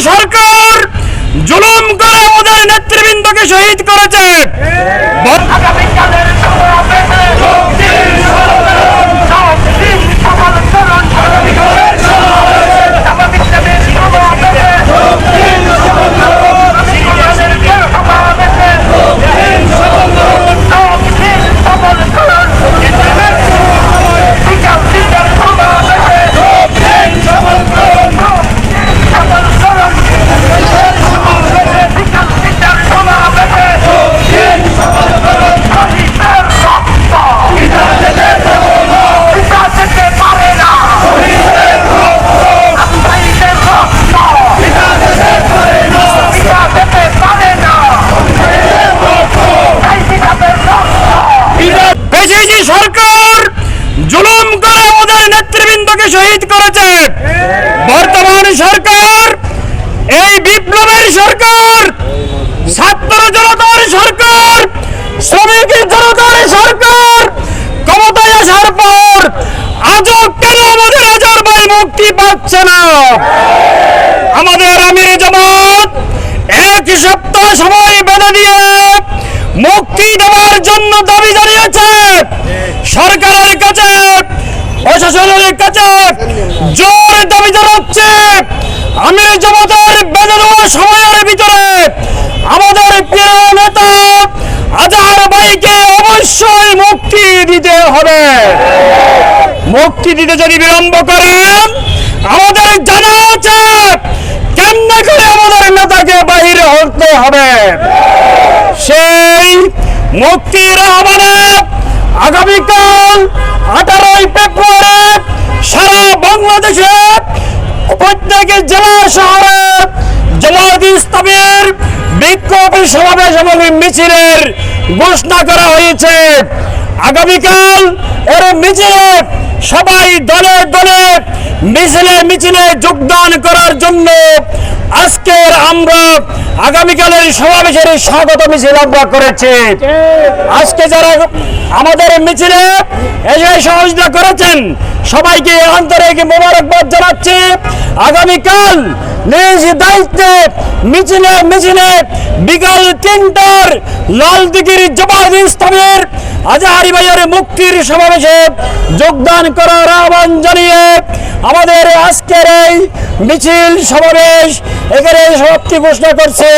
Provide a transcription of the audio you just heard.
সরকার জুলুম করে আমাদের নেতৃবৃন্দকে শহীদ করেছে। সরকার জুলুম করে আমাদের নেতৃবৃন্দকে শহীদ করেছে। বর্তমান সরকার, এই বিপ্লবের সরকার, ছাত্র জনতার সরকার, শ্রমিক জনতার সরকার, ক্ষমতায় আসার পর আজও কেন আমাদের হাজার ভাই মুক্তি পাচ্ছে না? আমাদের আমির জামাত এক সপ্তাহ সময় বেঁধে দিয়ে মুক্তি দেওয়ার জন্য দাবি জানিয়েছে সরকারের কাছে, প্রশাসনের কাছে জোর দাবি জানাচ্ছে। আমির জামাতের বেঁধে সময়ের ভিতরে। আমাদের প্রিয় নেতা আজহার ভাইকে অবশ্যই মুক্তি দিতে হবে। মুক্তি দিতে যদি বিলম্ব করেন, আমাদের জানা আছে কেমনে করে আমাদের নেতাকে বাহিরে হতে হবে। সেই মুক্তির আহ্বানে আগামীকাল আঠারোই ফেব্রুয়ারি সারা বাংলাদেশে প্রত্যেক জেলা শহরে জামাত ইসলামের বিক্ষোভ সমাবেশ এবং মিছিলের ঘোষণা করা হয়েছে। আগামীকাল এর মিছিলে সবাই দলে দলে মিছিলে মিছিলে যোগদান করার জন্য আজকের আমরা আগামীকালের সমাবেশের স্বাগত মিছিল আমরা করেছি। আজকে যারা আমাদের মিছিলে এসে সহযোগিতা করেছেন, সবাইকে আন্তরিক মোবারকবাদ জানাচ্ছি। আগামীকাল নিজ দায়িত্বে মিছিলে মিছিলে বিকাল তিনটার লালদিঘির জবাদ ইসলামের আজহারি ভাইয়ের মুক্তির সমাবেশে যোগদান করার আহ্বান জানিয়ে আমাদের আজকের এই মিছিল সমাবেশ এখানে সমাপ্তি ঘোষণা করছে।